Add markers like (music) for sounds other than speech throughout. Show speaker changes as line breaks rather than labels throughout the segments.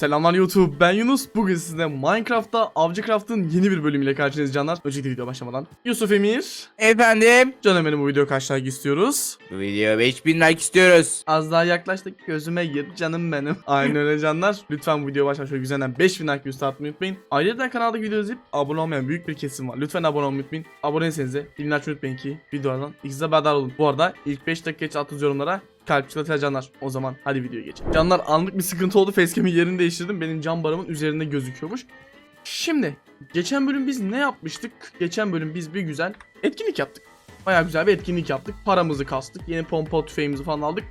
Selamlar YouTube ben Yunus. Bugün sizinle Minecraft'ta Avcıcraft'ın yeni bir bölümüyle karşınızdayız canlar. Öncelikle video başlamadan. Yusuf Emir.
Efendim?
Canım benim bu video kaç like istiyoruz.
Bu videoya 5000 like istiyoruz.
Az daha yaklaştık. Gözüme gir canım benim. (laughs) Aynen öyle canlar. Lütfen bu videoya başlamadan şöyle güzelden 5000 like üstü atmayı unutmayın. Ayrıca kanalda video izleyip abone olmayan büyük bir kesim var. Lütfen abone olmayı unutmayın. Aboneyseniz de bildirim açmayı unutmayın ki videolardan ilk haberdar olun. Bu arada ilk 5 dakika geç attığınız yorumlara kalp çikolatayla canlar. O zaman hadi videoya geçelim. Canlar anlık bir sıkıntı oldu. Facecam'in yerini değiştirdim. Benim cam barımın üzerinde gözüküyormuş. Şimdi geçen bölüm biz ne yapmıştık? Geçen bölüm biz bir güzel etkinlik yaptık. Baya güzel bir etkinlik yaptık. Paramızı kastık. Yeni pompa tüfeğimizi falan aldık.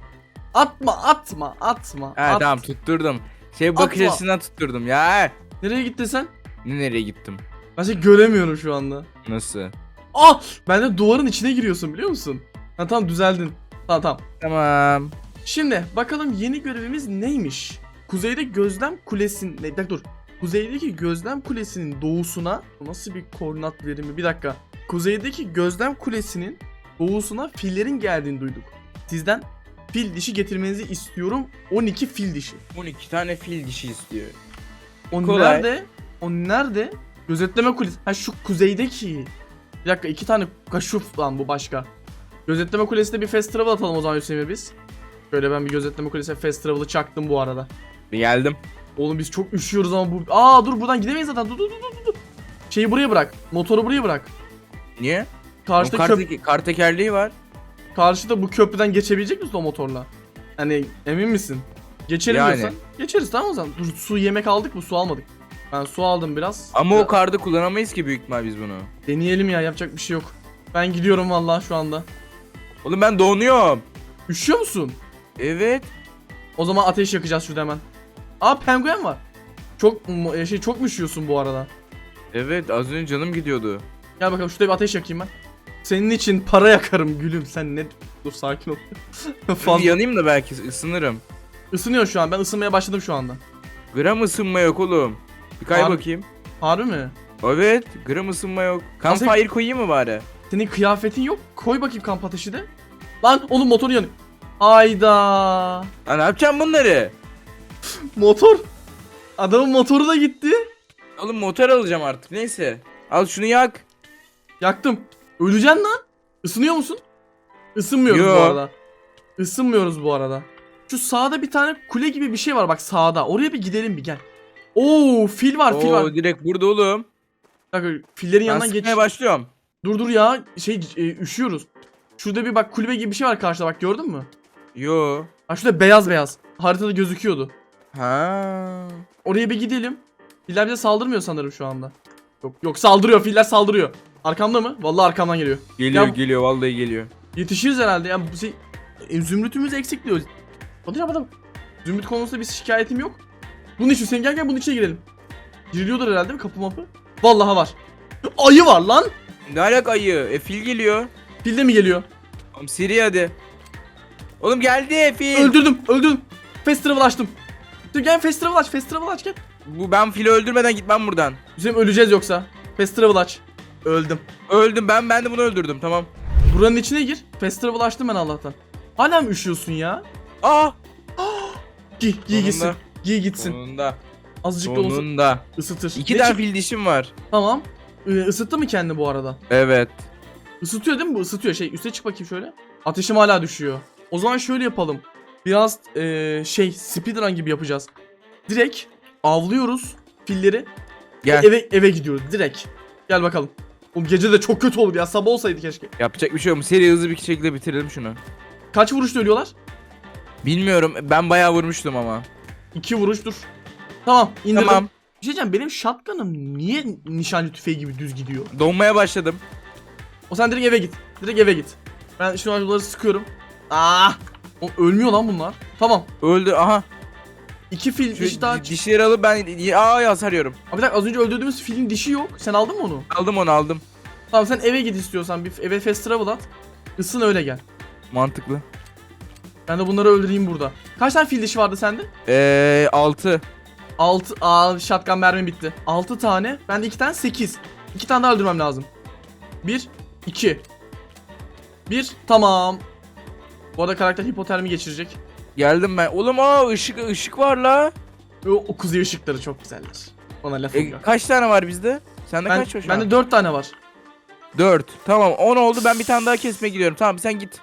Atma atma atma.
Ha
at.
tamam tutturdum. Şey bakış
Atma.
açısından tutturdum ya.
Nereye gittin sen?
Ne nereye gittim?
Ben seni göremiyorum şu anda.
Nasıl?
Ah! Ben de duvarın içine giriyorsun biliyor musun? Ha tamam düzeldin. Tamam tamam.
Tamam.
Şimdi bakalım yeni görevimiz neymiş? Kuzeyde gözlem kulesinin... Ne, bir dakika dur. Kuzeydeki gözlem kulesinin doğusuna... Nasıl bir koordinat verimi? Bir dakika. Kuzeydeki gözlem kulesinin doğusuna fillerin geldiğini duyduk. Sizden fil dişi getirmenizi istiyorum. 12 fil dişi.
12 tane fil dişi istiyor.
O
Kolay.
nerede? O nerede? Gözetleme kulesi. Ha şu kuzeydeki. Bir dakika iki tane kaşuf lan bu başka. Gözetleme kulesinde bir fast travel atalım o zaman Hüseyin biz. Şöyle ben bir gözetleme kulesi fast travel'ı çaktım bu arada.
Geldim.
Oğlum biz çok üşüyoruz ama bu... Aa dur buradan gidemeyiz zaten. Dur dur dur dur. Şeyi buraya bırak. Motoru buraya bırak.
Niye?
Karşıda,
kar,
köp
kar tekerleği var.
karşıda bu köprüden geçebilecek misin o motorla? Hani emin misin? Geçelim
Yani.
diyorsan. Geçeriz tamam o zaman. Dur su yemek aldık mı? Su almadık. Ben su aldım biraz.
Ama
Ya-
o karda kullanamayız ki büyük ihtimal biz bunu.
Deneyelim ya yapacak bir şey yok. Ben gidiyorum vallahi şu anda.
Oğlum ben donuyorum.
Üşüyor musun?
Evet.
O zaman ateş yakacağız şurada hemen. Aa penguen var. Çok e, şey çok mu üşüyorsun bu arada?
Evet az önce canım gidiyordu.
Gel bakalım şurada bir ateş yakayım ben. Senin için para yakarım gülüm. Sen ne Dur sakin ol. (laughs) Fazla
yanayım da belki ısınırım.
ısınıyor şu an. Ben ısınmaya başladım şu anda.
Gram ısınma yok oğlum. Bir kay
Abi-
bakayım.
Harbi mi?
Evet gram ısınma yok.
Nasıl-
Campfire koyayım mı bari?
Senin kıyafetin yok. Koy bakayım kamp ateşi de. Lan oğlum motor yanıyor. Hayda.
Ha, ne yapacağım bunları?
Motor. Adamın motoru da gitti.
Oğlum motor alacağım artık neyse. Al şunu yak.
Yaktım. Öleceksin lan. Isınıyor musun? Isınmıyoruz
Yo.
bu arada. Isınmıyoruz bu arada. Şu sağda bir tane kule gibi bir şey var bak sağda. Oraya bir gidelim bir gel. Oo fil var fil
Oo
var.
direkt burada oğlum.
Bak fillerin
Ben
yanından geç.
başlıyorum.
Dur dur ya şey e, üşüyoruz. Şurada bir bak kulübe gibi bir şey var karşıda bak gördün mü?
Yo.
Bak şurada beyaz beyaz. Haritada gözüküyordu.
Ha.
Oraya bir gidelim. Filler bize saldırmıyor sanırım şu anda. Yok yok saldırıyor filler saldırıyor. Arkamda mı? Vallahi arkamdan geliyor.
Geliyor
Ya-
geliyor vallahi geliyor.
Yetişiriz herhalde ya bu şey e, zümrütümüz eksik diyor. Hadi adam. Zümrüt konusunda bir şikayetim yok. Bunun için sen gel gel bunun içine girelim. Giriliyordur herhalde mi kapı mapı? Vallahi var. Ayı var lan.
Ne alaka ayı? E fil geliyor.
Fil de mi geliyor?
Oğlum Siri hadi. Oğlum geldi fil.
Öldürdüm öldürdüm. Fast travel açtım. Dur gel fast travel aç fast travel aç gel.
Bu ben fili öldürmeden gitmem buradan.
Bizim öleceğiz yoksa. Fast travel aç. Öldüm.
Öldüm ben ben de bunu öldürdüm tamam.
Buranın içine gir. Fast travel açtım ben Allah'tan. Hala mı üşüyorsun ya?
Aa! (gasps)
Giy, giy gitsin. Giy gitsin.
Sonunda.
Azıcık da olsa
Sonunda.
ısıtır.
İki
Ne
tane
çık-
fil dişim var.
Tamam. Ee, ısıttı mı kendi bu arada?
Evet.
Isıtıyor değil mi bu? Isıtıyor. Şey üste çık bakayım şöyle. Ateşim hala düşüyor. O zaman şöyle yapalım. Biraz ee, şey speedrun gibi yapacağız. Direkt avlıyoruz filleri.
Gel.
Eve eve gidiyoruz direkt. Gel bakalım. Oğlum gece de çok kötü olur ya. Sabah olsaydı keşke.
Yapacak bir şey yok. Seri hızlı bir şekilde bitirelim şunu.
Kaç vuruşta ölüyorlar?
Bilmiyorum. Ben bayağı vurmuştum ama.
İki vuruş dur. Tamam indirdim.
Tamam.
Bir şey diyeceğim benim shotgun'ım niye nişancı tüfeği gibi düz gidiyor?
Donmaya başladım.
O sen direkt eve git. Direkt eve git. Ben şu an bunları sıkıyorum. Aa! O ölmüyor lan bunlar. Tamam.
Öldü. Aha.
İki fil dişi daha...
di- dişleri alıp ben aa hasar yiyorum.
Abi bir dakika az önce öldürdüğümüz filin dişi yok. Sen aldın mı onu?
Aldım onu aldım.
Tamam sen eve git istiyorsan. Bir eve fast travel at. Isın öyle gel.
Mantıklı.
Ben de bunları öldüreyim burada. Kaç tane fil dişi vardı sende?
Eee 6.
6. Aa shotgun mermi bitti. 6 tane. Bende 2 tane 8. 2 tane daha öldürmem lazım. 1 2 1 tamam. Bu arada karakter hipotermi geçirecek.
Geldim ben. Oğlum aa ışık ışık var la.
O, o kuzey ışıkları çok güzeldir. Ona lafım
E,
yok.
kaç tane var bizde? Sende
Ben,
kaç var şu
bende
an?
4 tane var.
4. Tamam 10 oldu ben bir tane daha kesmeye gidiyorum. Tamam sen git.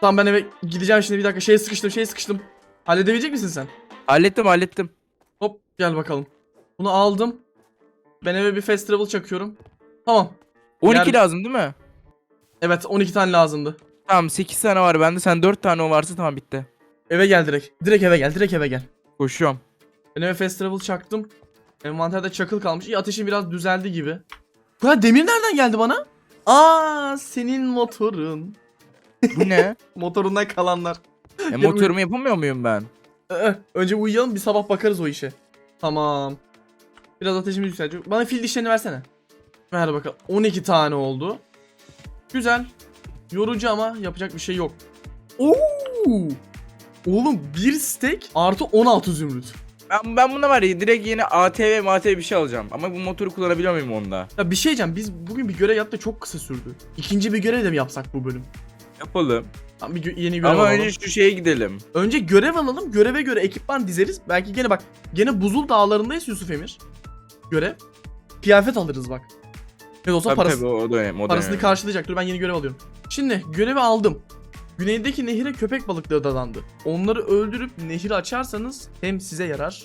Tamam ben eve gideceğim şimdi bir dakika. Şeye sıkıştım şeye sıkıştım. Halledebilecek misin sen?
Hallettim hallettim.
Hop gel bakalım. Bunu aldım. Ben eve bir fast travel çakıyorum. Tamam.
12
Yer-
lazım değil mi?
Evet 12 tane lazımdı.
Tamam 8 tane var bende. Sen 4 tane o varsa tamam bitti.
Eve gel direkt. Direkt eve gel. Direkt eve gel.
Koşuyorum.
Ben eve fast travel çaktım. Envanterde çakıl kalmış. İyi ateşim biraz düzeldi gibi. Bu ya demir nereden geldi bana? Aa senin motorun.
Bu ne? (laughs)
Motorundan kalanlar.
e, motorumu yapamıyor muyum ben?
Ee, önce uyuyalım bir sabah bakarız o işe. Tamam. Biraz ateşimiz yükselecek. Bana fil dişlerini versene. Ver bakalım. 12 tane oldu. Güzel. Yorucu ama yapacak bir şey yok. Oo! Oğlum bir steak artı 16 zümrüt.
Ben, ben buna var ya direkt yeni ATV MATV bir şey alacağım. Ama bu motoru kullanabiliyor muyum onda?
Ya bir şey diyeceğim biz bugün bir görev yaptık çok kısa sürdü. İkinci bir görev de mi yapsak bu bölüm?
Yapalım.
Tamam bir gö- yeni görev
Ama
alalım.
önce şu şeye gidelim.
Önce görev alalım. Göreve göre ekipman dizeriz. Belki gene bak. Gene buzul dağlarındayız Yusuf Emir. Görev. Kıyafet alırız bak. Ne olsa
Tabii
parası,
tabii o da önemli. O da
parasını
önemli.
karşılayacak. Dur ben yeni görev alıyorum. Şimdi görevi aldım. Güneydeki nehire köpek balıkları dadandı. Onları öldürüp nehri açarsanız hem size yarar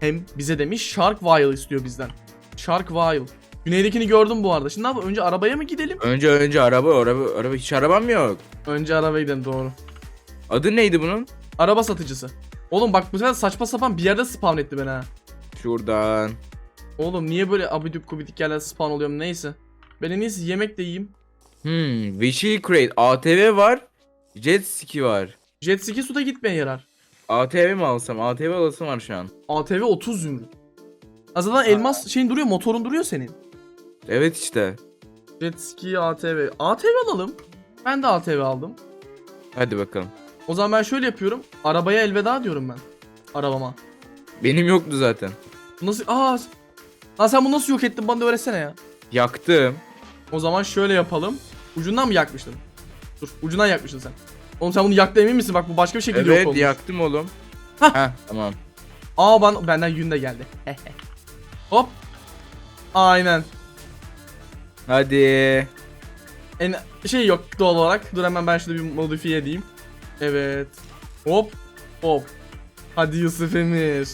hem bize demiş Shark Whale istiyor bizden. Shark Whale. Güneydekini gördüm bu arada. Şimdi ne yapalım? Önce arabaya mı gidelim?
Önce önce araba araba araba hiç arabam yok.
Önce arabaya gidelim doğru.
Adı neydi bunun?
Araba satıcısı. Oğlum bak bu sefer saçma sapan bir yerde spawn etti beni ha.
Şuradan.
Oğlum niye böyle abidik kubidik yerlerde spawn oluyorum neyse. Ben en iyisi yemek de yiyeyim.
Hmm, Vehicle Crate ATV var. Jet ski var.
Jet ski suda gitmeye yarar.
ATV mi alsam? ATV alasım var şu an.
ATV 30 zümrüt. Azından elmas şeyin duruyor motorun duruyor senin.
Evet işte.
Jet ski ATV. ATV alalım. Ben de ATV aldım.
Hadi bakalım.
O zaman ben şöyle yapıyorum. Arabaya elveda diyorum ben. Arabama.
Benim yoktu zaten.
Nasıl? Aa. Lan sen bunu nasıl yok ettin bana da öğretsene ya.
Yaktım.
O zaman şöyle yapalım. Ucundan mı yakmıştın? Dur ucundan yakmıştın sen. Oğlum sen bunu yaktı emin misin? Bak bu başka bir şekilde yok
Evet
olmuş.
yaktım oğlum.
Hah.
Heh tamam.
Aa ben, benden yün de geldi. (laughs) Hop. Aynen.
Hadi.
En şey yok doğal olarak. Dur hemen ben şunu bir modifiye edeyim. Evet. Hop. Hop. Hadi Yusuf Emir.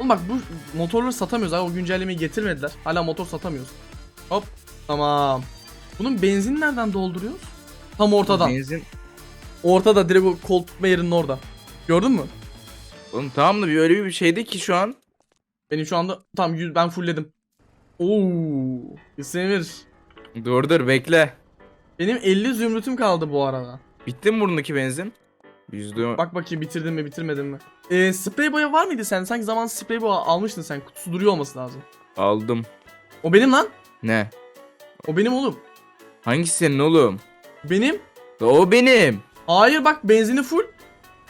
Oğlum bak bu motorları satamıyoruz abi. O güncellemeyi getirmediler. Hala motor satamıyoruz. Hop. Tamam. Bunun benzin nereden dolduruyoruz? Tam ortadan.
Benzin.
Ortada direkt o kol tutma yerinin orada. Gördün mü?
Oğlum tamam da bir öyle bir şeydi ki şu an.
Benim şu anda tam yüz ben fullledim. Oo, Emir.
Dur dur bekle.
Benim 50 zümrütüm kaldı bu arada.
Bitti mi burnundaki benzin? Yüzde
Bak bakayım bitirdin mi bitirmedin mi? Ee, sprey boya var mıydı sen? Sanki zaman sprey boya almıştın sen. Kutusu duruyor olması lazım.
aldım.
O benim lan.
Ne?
O benim oğlum.
Hangisi senin oğlum?
Benim.
O benim.
Hayır bak benzini full.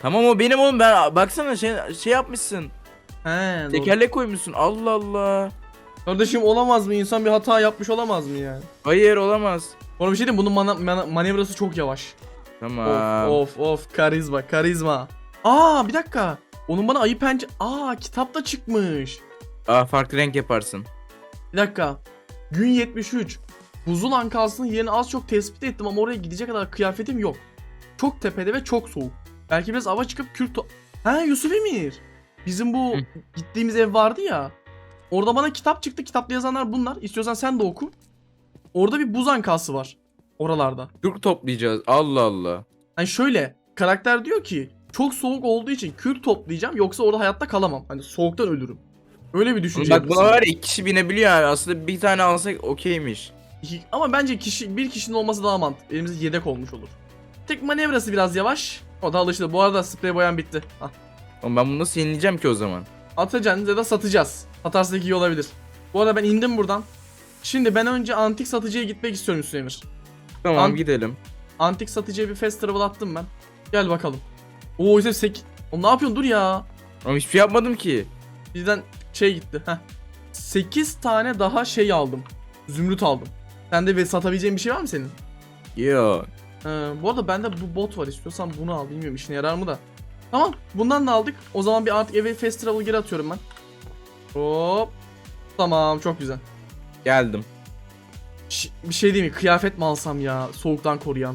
Tamam o benim oğlum ben baksana şey, şey yapmışsın.
He doğru.
Tekerlek koymuşsun. Allah Allah.
Kardeşim olamaz mı? İnsan bir hata yapmış olamaz mı yani?
Hayır olamaz.
Ona bir şey diyeyim bunun mana- mana- manevrası çok yavaş.
Tamam.
Of of of karizma karizma. Aa bir dakika. Onun bana ayı pence... Aa kitap da çıkmış.
Aa farklı renk yaparsın.
Bir dakika. Gün 73. Buzul ankasının yerini az çok tespit ettim ama oraya gidecek kadar kıyafetim yok. Çok tepede ve çok soğuk. Belki biraz ava çıkıp kürk to- Ha Yusuf Emir. Bizim bu
Hı.
gittiğimiz ev vardı ya. Orada bana kitap çıktı. Kitapta yazanlar bunlar. İstiyorsan sen de oku. Orada bir buz ankası var. Oralarda.
Kürk toplayacağız. Allah Allah.
Hani şöyle. Karakter diyor ki çok soğuk olduğu için kürk toplayacağım yoksa orada hayatta kalamam. Hani soğuktan ölürüm. Öyle bir düşünce.
Bak buna var ya iki kişi binebiliyor abi. Aslında bir tane alsak okeymiş.
İki- Ama bence kişi bir kişinin olması daha mantıklı. Elimizde yedek olmuş olur. Tek manevrası biraz yavaş. O da alıştı. Bu arada sprey boyan bitti. Ah.
Oğlum ben bunu nasıl yenileyeceğim ki o zaman?
Atacağız ya da satacağız. Satarsak iyi olabilir. Bu arada ben indim buradan. Şimdi ben önce antik satıcıya gitmek istiyorum Hüseyin Emir.
Tamam
An-
gidelim.
Antik satıcıya bir fast travel attım ben. Gel bakalım. Oo işte sek... Oğlum ne yapıyorsun dur ya.
Ama hiçbir şey yapmadım ki.
Bizden şey gitti. Heh. 8 tane daha şey aldım. Zümrüt aldım. Sende ve satabileceğin bir şey var mı senin?
Yo.
Ee, bu arada bende bu bot var istiyorsan bunu al bilmiyorum işine yarar mı da. Tamam bundan da aldık. O zaman bir artık eve fast travel geri atıyorum ben. Hop. Tamam çok güzel.
Geldim.
Bir şey değil mi? Kıyafet mi alsam ya? Soğuktan koruyan.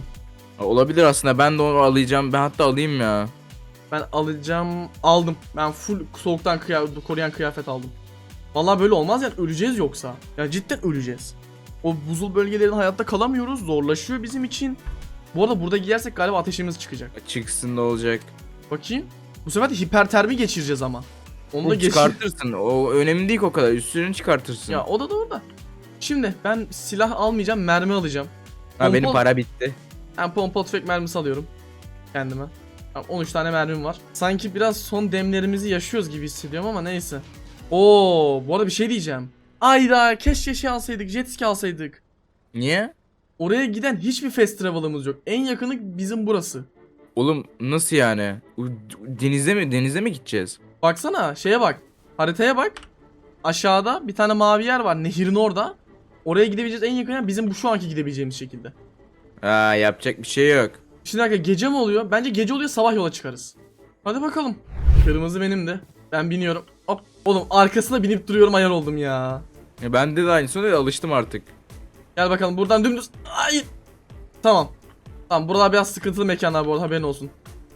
Olabilir aslında ben de onu alacağım. Ben hatta alayım ya.
Ben alacağım. Aldım. Ben full soğuktan kıya- koruyan kıyafet aldım. Vallahi böyle olmaz yani öleceğiz yoksa. Ya cidden öleceğiz. O buzul bölgelerinde hayatta kalamıyoruz. Zorlaşıyor bizim için. Bu arada burada giyersek galiba ateşimiz çıkacak.
Çıksın da olacak.
Bakayım. Bu sefer de hipertermi geçireceğiz ama. Onu da geçir.
çıkartırsın. O önemli değil o kadar. Üstünü çıkartırsın.
Ya o da doğru da. Şimdi ben silah almayacağım, mermi alacağım.
ha, benim para bitti.
Ben pompalı tüfek mermisi alıyorum kendime. Tamam, 13 tane mermim var. Sanki biraz son demlerimizi yaşıyoruz gibi hissediyorum ama neyse. Oo, bu arada bir şey diyeceğim. Ayda keşke şey alsaydık, jet ski alsaydık.
Niye?
Oraya giden hiçbir fast travel'ımız yok. En yakını bizim burası.
Oğlum nasıl yani? Denize mi denize mi gideceğiz?
Baksana şeye bak. Haritaya bak. Aşağıda bir tane mavi yer var nehirin orada. Oraya gidebileceğiz en yakın yer bizim bu şu anki gidebileceğimiz şekilde.
Ha yapacak bir şey yok.
Şimdi dakika gece mi oluyor? Bence gece oluyor sabah yola çıkarız. Hadi bakalım. Kırmızı benim de. Ben biniyorum. Hop. Oğlum arkasına binip duruyorum ayar oldum ya.
Ya ben de aynısına da alıştım artık.
Gel bakalım buradan dümdüz. Ay. Tamam. Tamam buralar biraz sıkıntılı mekanlar bu arada haberin olsun.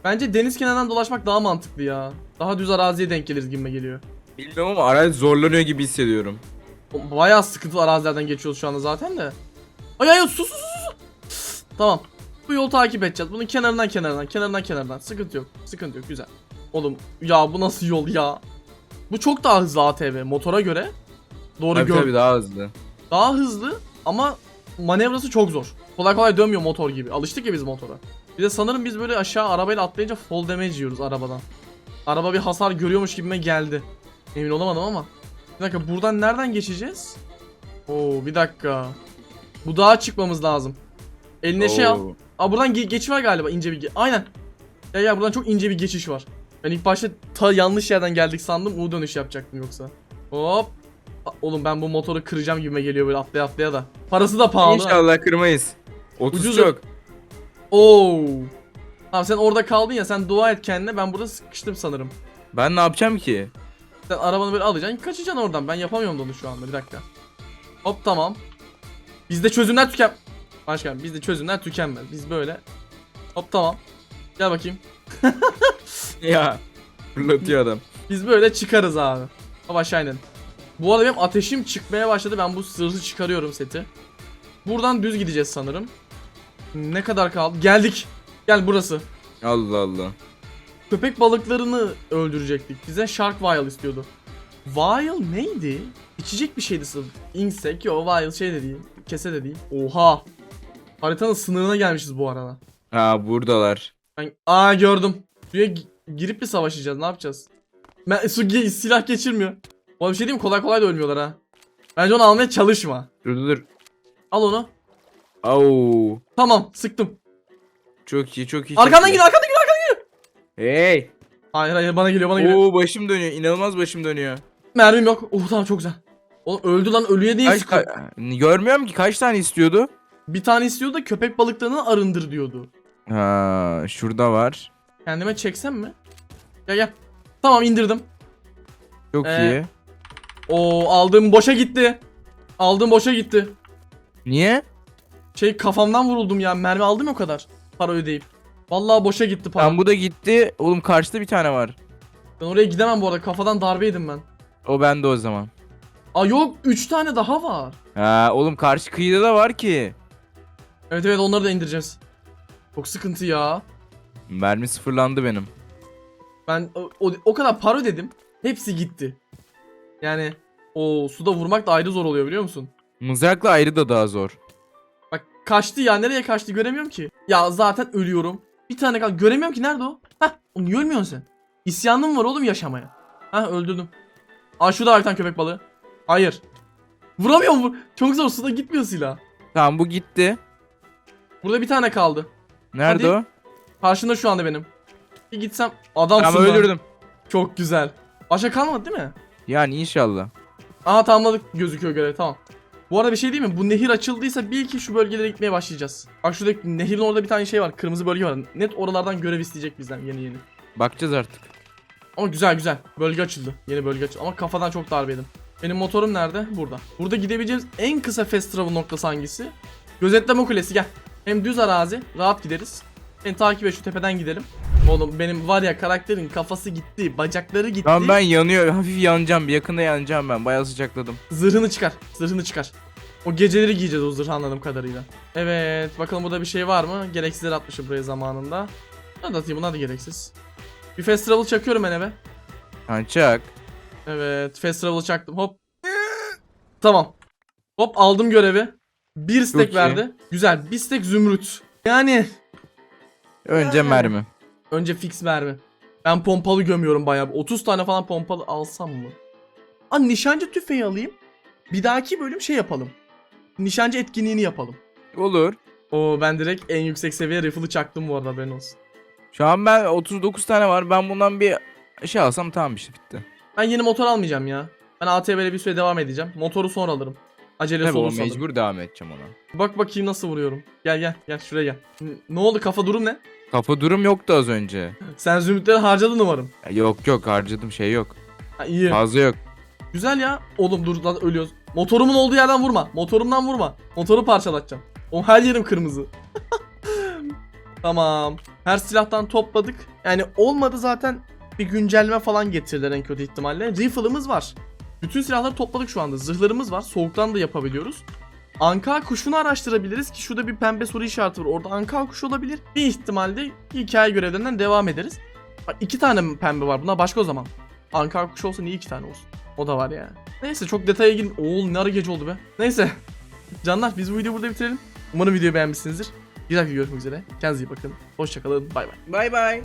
Bence deniz kenarından dolaşmak daha mantıklı ya. Daha düz araziye denk geliriz gibime geliyor.
Bilmiyorum ama araç zorlanıyor gibi hissediyorum.
Bayağı sıkıntılı arazilerden geçiyoruz şu anda zaten de. Ay ay sus sus sus. sus. Tamam. Bu yolu takip edeceğiz. Bunun kenarından kenarından kenarından kenarından. Sıkıntı yok. Sıkıntı yok. Güzel. Oğlum ya bu nasıl yol ya? Bu çok daha hızlı ATV motora göre. Doğru
Tabii
gör.
tabii daha hızlı.
Daha hızlı ama manevrası çok zor. Kolay kolay dönmüyor motor gibi. Alıştık ya biz motora. Bir de sanırım biz böyle aşağı arabayla atlayınca fall damage yiyoruz arabadan. Araba bir hasar görüyormuş gibime geldi. Emin olamadım ama. Bir dakika buradan nereden geçeceğiz? Oo bir dakika. Bu dağa çıkmamız lazım. Eline şey al.
Oo.
Aa buradan ge- geçiş var galiba ince bir ge- Aynen. Ya ya buradan çok ince bir geçiş var. Ben ilk başta ta yanlış yerden geldik sandım. U dönüş yapacaktım yoksa. Hop. Oğlum ben bu motoru kıracağım gibime geliyor böyle atlaya atlaya da. Parası da pahalı.
İnşallah kırmayız. 30
Ucuz
çok.
Oo. Tamam sen orada kaldın ya sen dua et kendine ben burada sıkıştım sanırım.
Ben ne yapacağım ki?
Sen arabanı böyle alacaksın kaçacaksın oradan ben yapamıyorum onu şu anda bir dakika. Hop tamam. Bizde çözümler tüken... Başkan bizde çözümler tükenmez biz böyle. Hop tamam. Gel bakayım. (laughs)
ya. Fırlatıyor adam.
Biz böyle çıkarız abi. Hop aşağı inelim. Bu arada benim ateşim çıkmaya başladı ben bu sırrı çıkarıyorum seti. Buradan düz gideceğiz sanırım. Ne kadar kaldı? Geldik. Gel burası.
Allah Allah.
Köpek balıklarını öldürecektik. Bize Shark Whale istiyordu. Whale neydi? İçecek bir şeydi sırf. Insect yo Whale şey de değil. Kese de değil. Oha. Haritanın sınırına gelmişiz bu arada.
Ha buradalar.
Ben aa gördüm. Suya gi- girip mi savaşacağız? Ne yapacağız? Ben su silah geçirmiyor. Oğlum bir şey diyeyim mi? Kolay kolay da ölmüyorlar ha. Bence onu almaya çalışma.
Dur dur dur.
Al onu.
Au.
Tamam, sıktım.
Çok iyi çok iyi. çok
Arkandan
iyi.
geliyor, arkandan.
Hey.
Hayır hayır bana geliyor, bana geliyor.
Oo başım dönüyor. İnanılmaz başım dönüyor.
Mermim yok. Oh tamam çok güzel. Oğlum öldü lan ölüye değil.
Kaç, ka- görmüyorum ki kaç tane istiyordu?
Bir tane istiyordu da köpek balıklarını arındır diyordu.
Ha şurada var.
Kendime çeksem mi? Gel gel. Tamam indirdim.
Çok
Ee,
iyi.
Oo aldığım boşa gitti. Aldığım boşa gitti.
Niye?
Şey kafamdan vuruldum ya. Mermi aldım o kadar. Para ödeyip. Vallahi boşa gitti para.
Tam bu da gitti. Oğlum karşıda bir tane var.
Ben oraya gidemem bu arada. Kafadan darbe yedim ben.
O bende o zaman.
Aa yok 3 tane daha var.
Ha oğlum karşı kıyıda da var ki.
Evet evet onları da indireceğiz. Çok sıkıntı ya.
Mermi sıfırlandı benim.
Ben o, o, o kadar para ödedim. Hepsi gitti. Yani o suda vurmak da ayrı zor oluyor biliyor musun?
Mızrakla ayrı da daha zor.
Bak kaçtı ya nereye kaçtı göremiyorum ki. Ya zaten ölüyorum. Bir tane kal göremiyorum ki nerede o? Hah onu niye ölmüyorsun sen? İsyanım var oğlum yaşamaya. Hah öldürdüm. Aa şurada var bir tane köpek balığı. Hayır. Vuramıyorum bu. Çok zor suda gitmiyor silah.
Tamam bu gitti.
Burada bir tane kaldı.
Nerede
Hadi.
o?
Karşında şu anda benim. Bir gitsem adamsın
Tamam
lan.
öldürdüm.
Çok güzel. Başka kalmadı değil mi?
Yani inşallah.
Aha tamamladık gözüküyor göre tamam. Bu arada bir şey değil mi? Bu nehir açıldıysa bil ki şu bölgelere gitmeye başlayacağız. Bak şuradaki nehirin orada bir tane şey var. Kırmızı bölge var. Net oralardan görev isteyecek bizden yeni yeni.
Bakacağız artık.
Ama güzel güzel. Bölge açıldı. Yeni bölge açıldı. Ama kafadan çok darbe yedim. Benim motorum nerede? Burada. Burada gidebileceğimiz en kısa fast travel noktası hangisi? Gözetleme kulesi gel. Hem düz arazi. Rahat gideriz. Beni takip et şu tepeden gidelim. Oğlum benim var ya karakterin kafası gitti. Bacakları gitti.
Tamam ben yanıyor. Hafif yanacağım. Yakında yanacağım ben. Bayağı sıcakladım.
Zırhını çıkar. Zırhını çıkar. O geceleri giyeceğiz o zırhı anladığım kadarıyla. Evet. Bakalım burada bir şey var mı? Gereksizler atmışım buraya zamanında. Hadi atayım bunlar da gereksiz. Bir fast travel çakıyorum ben eve.
Kaçak.
Evet. Fast travel çaktım. Hop. Tamam. Hop aldım görevi. Bir stack
Çok iyi.
verdi. Güzel. Bir stack zümrüt. Yani
Önce mermi.
Önce fix mermi. Ben pompalı gömüyorum bayağı. 30 tane falan pompalı alsam mı? Aa nişancı tüfeği alayım. Bir dahaki bölüm şey yapalım. Nişancı etkinliğini yapalım.
Olur.
Oo ben direkt en yüksek seviye rifle'ı çaktım bu arada haberin olsun.
Şu an ben 39 tane var. Ben bundan bir şey alsam tamam işte bitti.
Ben yeni motor almayacağım ya. Ben ATV'le bir süre devam edeceğim. Motoru sonra alırım. Acelesi
Tabii
olursa alırım.
mecbur devam edeceğim ona.
Bak bakayım nasıl vuruyorum. Gel gel gel şuraya gel. N- Ne oldu kafa durum ne?
Kafa durum yoktu az önce.
Sen zümrütleri harcadın umarım.
Ya Yok yok harcadım şey yok.
Ha, iyi.
Fazla yok.
Güzel ya. Oğlum dur lan ölüyoruz. Motorumun olduğu yerden vurma. Motorumdan vurma. Motoru parçalatacağım. O her yerim kırmızı. (laughs) tamam. Her silahtan topladık. Yani olmadı zaten bir güncelleme falan getirdiler en kötü ihtimalle. Rifle'ımız var. Bütün silahları topladık şu anda. Zırhlarımız var. Soğuktan da yapabiliyoruz. Anka kuşunu araştırabiliriz ki şurada bir pembe soru işareti var. Orada anka kuşu olabilir. Bir ihtimalle hikaye görevlerinden devam ederiz. Bak iki tane pembe var. Bunlar başka o zaman. Anka kuşu olsa niye iki tane olsun? O da var yani. Neyse çok detaya girme. Oğlum ne ara gece oldu be. Neyse. (laughs) Canlar biz bu videoyu burada bitirelim. Umarım videoyu beğenmişsinizdir. Bir dahaki görüşmek üzere. Kendinize iyi bakın. Hoşçakalın. Bay bay.
Bay bay.